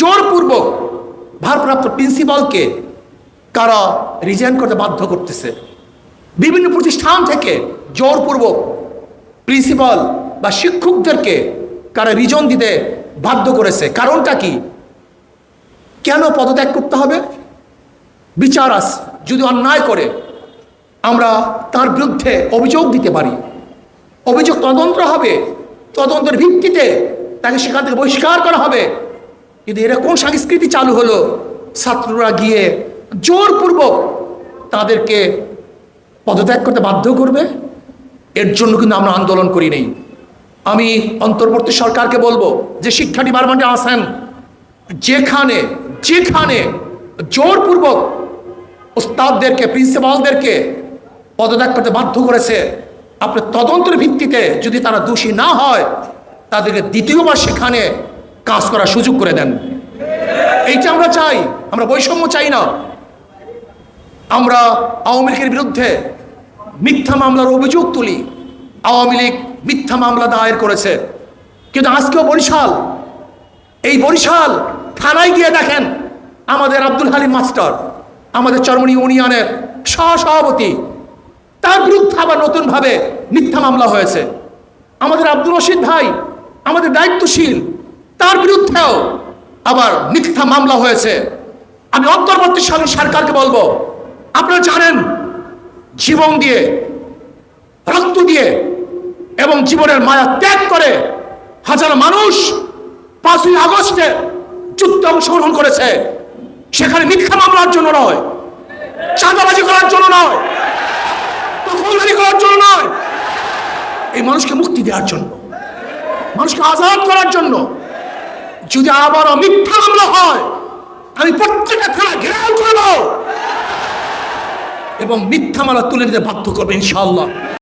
জোরপূর্বক ভারপ্রাপ্ত প্রিন্সিপালকে কারা রিজাইন করতে বাধ্য করতেছে। বিভিন্ন প্রতিষ্ঠান থেকে জোরপূর্বক প্রিন্সিপাল বা শিক্ষকদেরকে কারা রিজন দিতে বাধ্য করেছে। কারণটা কি? কেন পদত্যাগ করতে হবে? বিচার আস যদি অন্যায় করে, আমরা তার বিরুদ্ধে অভিযোগ দিতে পারি। অভিযোগ তদন্ত হবে, তদন্তের ভিত্তিতে তাকে সেখান থেকে বহিষ্কার করা হবে। কিন্তু এরা কোন সংস্কৃতি চালু হলো? ছাত্ররা গিয়ে জোরপূর্বক তাদেরকে পদত্যাগ করতে বাধ্য করবে? এর জন্য কিন্তু আমরা আন্দোলন করি নেই। আমি অন্তর্বর্তী সরকারকে বলব যে শিক্ষা ডিপার্টমেন্টে আসেন। যেখানে যেখানে জোরপূর্বক ওস্তাদদেরকে, প্রিন্সিপালদেরকে পদত্যাগ করতে বাধ্য করেছে, আপনার তদন্তের ভিত্তিতে যদি তারা দোষী না হয়, তাদেরকে দ্বিতীয়বার সেখানে কাজ করার সুযোগ করে দেন। এইটা আমরা চাই, আমরা বৈষম্য চাই না। আমরা আওয়ামী লীগের বিরুদ্ধে মিথ্যা মামলার অভিযোগ তুলি। আওয়ামী লীগ মিথ্যা মামলা দায়ের করেছে। কিন্তু আজকেও বরিশাল, এই বরিশাল থানায় গিয়ে দেখেন, আমাদের আব্দুল হালিম মাস্টার, আমাদের চরমনি ইউনিয়নের সহসভাপতি, তার বিরুদ্ধে আবার নতুনভাবে মিথ্যা মামলা হয়েছে। আমাদের আব্দুল রশিদ ভাই, আমাদের দায়িত্বশীল তার বিরুদ্ধেও আবার মিথ্যা মামলা হয়েছে। আমি অন্তর্বর্তী সালের সরকারকে বলব, আপনারা জানেন, জীবন দিয়ে, রক্ত দিয়ে এবং জীবনের মায়া ত্যাগ করে হাজার মানুষ পাঁচই আগস্টে যুদ্ধে অংশগ্রহণ করেছে। সেখানে মিথ্যা মামলার জন্য নয়, চাঁদাবাজি করার জন্য নয় করার জন্য নয়। এই মানুষকে মুক্তি দেওয়ার জন্য, মানুষকে আজাদ করার জন্য যদি আবার মিথ্যা মামলা হয়, আমি প্রত্যেকটা থানা ঘেরাও করব। এবং মিথ্যা মামলা তুলে নিতে বাধ্য করবে ইনশাআল্লাহ।